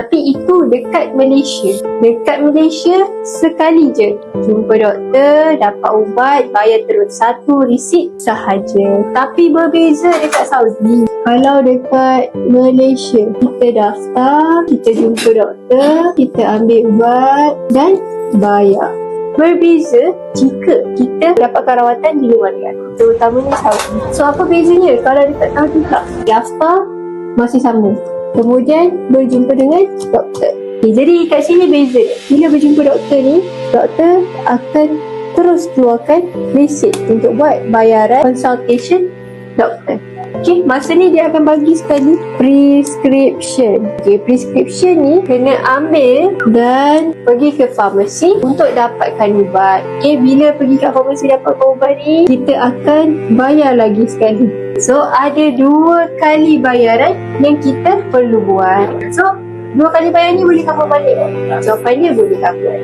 Tapi itu dekat Malaysia. Dekat Malaysia, sekali je jumpa doktor, dapat ubat, bayar terus satu resit sahaja. Tapi berbeza dekat Saudi. Kalau dekat Malaysia, kita daftar, kita jumpa doktor, kita ambil ubat dan bayar. Berbeza jika kita dapatkan rawatan di luar negara. Terutamanya Saudi. So apa bezanya kalau dekat Saudi tak? Daftar masih sama. Kemudian berjumpa dengan doktor. Okay, jadi kat sini beza. Bila berjumpa doktor ni, doktor akan terus keluarkan resit untuk buat bayaran consultation doktor. Okay, masa ni dia akan bagi sekali prescription. Okay, prescription ni kena ambil dan pergi ke farmasi untuk dapatkan ubat. Okay, bila pergi ke farmasi dapatkan ubat ni, kita akan bayar lagi sekali. So, ada dua kali bayaran yang kita perlu buat. So, dua kali bayar ni boleh cover balik. Jawapannya boleh cover.